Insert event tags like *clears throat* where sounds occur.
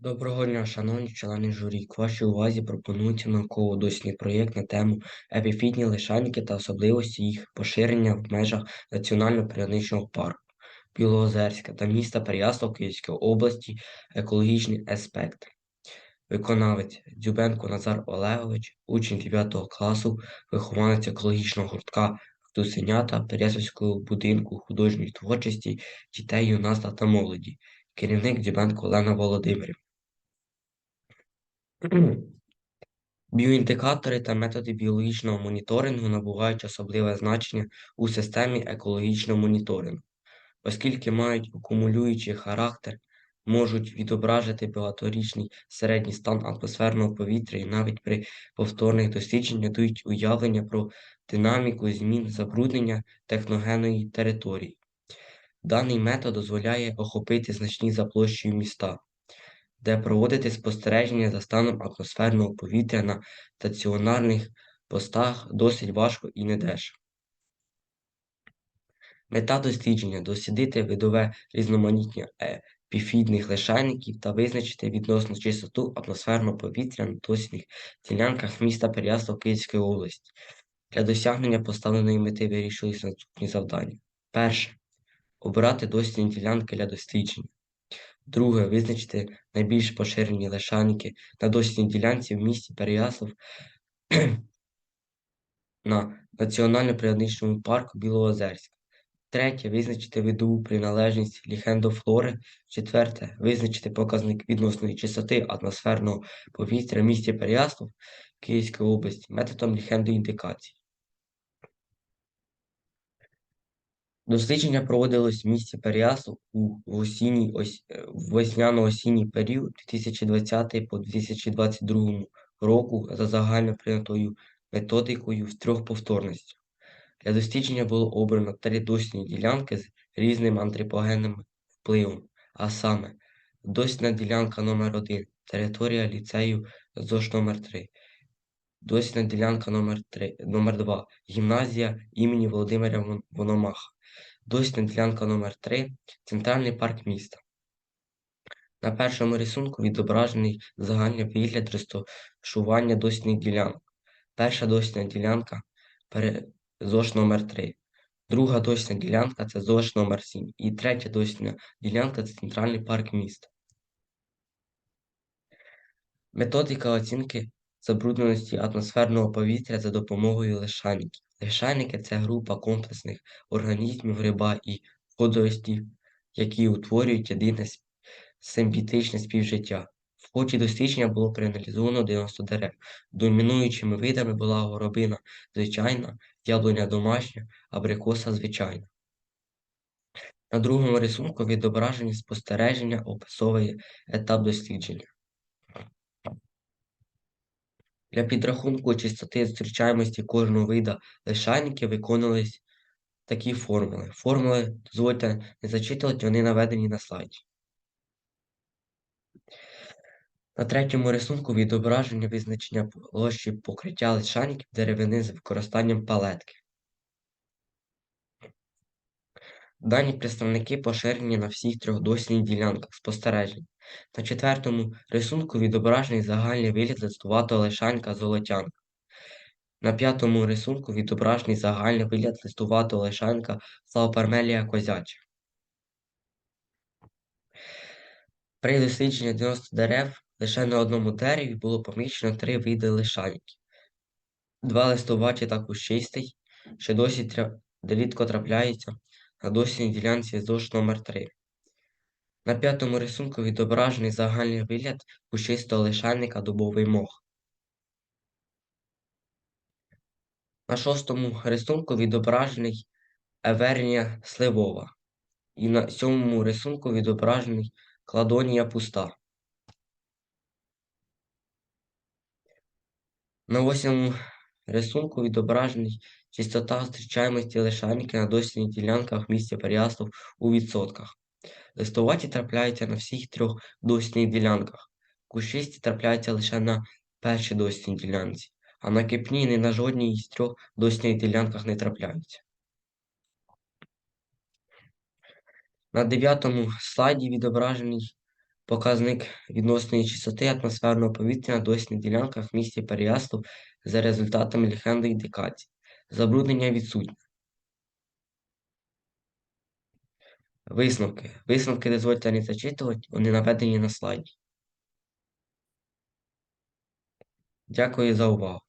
Доброго дня, шановні члени журі. К вашій увазі пропонується науково-дослідний проєкт на тему епіфітні лишайники та особливості їх поширення в межах Національного природничного парку Білоозерська та міста Переяслав Київської області екологічний аспект. Виконавець Дзюбенко Назар Олегович, учень 9 класу, вихованець екологічного гуртка Тусенята Переяславського будинку художньої творчості дітей, юнацтва та молоді, керівник Дзюбенко Олена Володимирівна. *clears throat* Біоіндикатори та методи біологічного моніторингу набувають особливе значення у системі екологічного моніторингу, оскільки мають акумулюючий характер, можуть відображити багаторічний середній стан атмосферного повітря і навіть при повторних дослідженнях дають уявлення про динаміку змін забруднення техногенної території. Даний метод дозволяє охопити значні за площею міста де проводити спостереження за станом атмосферного повітря на стаціонарних постах досить важко і недешево. Мета дослідження дослідити видове різноманіття епіфітних лишайників та визначити відносно чистоту атмосферного повітря на дослідних ділянках міста Переяслав Київської області. Для досягнення поставленої мети вирішились наступні завдання. Перше. Обрати дослідні ділянки для дослідження. Друге. Визначити найбільш поширені лишайники на дослідній ділянці в місті Переяслав *clears throat* на Національно-природничному парку Білоозерськ. Третє. Визначити видову приналежність ліхендофлори. Четверте. Визначити показник відносної чистоти атмосферного повітря в місті Переяслав Київської області методом ліхендоіндикації. Дослідження проводилось в місті Переяслав у осінній, ось, е, весняно-осінній період 2020 по 2022 року за загально прийнятою методикою з трьох повторностей. Для дослідження було обрано три дослідні ділянки з різним антропогенним впливом, а саме дослідна ділянка номер 1 територія ліцею ЗОШ номер 3 дослідна ділянка номер 3 номер 2 гімназія імені Володимира Вономаха, дослідна ділянка номер 3 центральний парк міста. На першому рисунку відображений загальний вигляд розташування дослідних ділянок. Перша дослідна ділянка ЗОШ номер 3 Друга дослідна ділянка це ЗОШ номер 7 І третя дослідна ділянка це центральний парк міста. Методика оцінки забрудненості атмосферного повітря за допомогою лишайників. Лишайники це група комплексних організмів гриба і водоростів, які утворюють єдине симбіотичне співжиття. В ході дослідження було проаналізовано 90 дерев. Домінуючими видами була горобина звичайна, яблуня домашня, абрикоса звичайна. На другому рисунку відображені спостереження, описовий етап дослідження. Для підрахунку чистоти зустрічаємості кожного вида лишайники виконувались такі формули. Формули, дозвольте не зачитувати, вони наведені на слайді. На третьому рисунку відображення визначення площі покриття лишайників деревини з використанням палетки. Дані представники поширені на всіх трьох дослідних ділянках спостережень. На четвертому рисунку відображений загальний вигляд листуватого лишайника золотянка. На п'ятому рисунку відображений загальний вигляд листуватого лишайника Славопермелія козяча. При дослідженні 90 дерев лише на одному дереві було помічено три види лишайників. Два листуваті та кущистий, що досі рідко трапляється на дослідній ділянці ЗОЖ номер 3 На п'ятому рисунку відображений загальний вигляд кущистого лишайника дубовий мох. На шостому рисунку відображений Евернія сливова. І на сьомому рисунку відображений кладонія пуста. На восьмому рисунку відображений чистота зустрічаємості лишайники на дослідних ділянках в місті Переяслав у відсотках. Листуваті трапляються на всіх трьох дослідних ділянках. Кущисті трапляються лише на першій дослідній ділянці, а на кипні ні на жодній із трьох дослідних ділянках не трапляються. На дев'ятому слайді відображений Показник відносної чистоти атмосферного повітря на дослідних ділянках в місті Переяслав за результатами легендоіндикації. Забруднення відсутнє. Висновки. Висновки дозвольте не зачитувати, вони наведені на слайді. Дякую за увагу.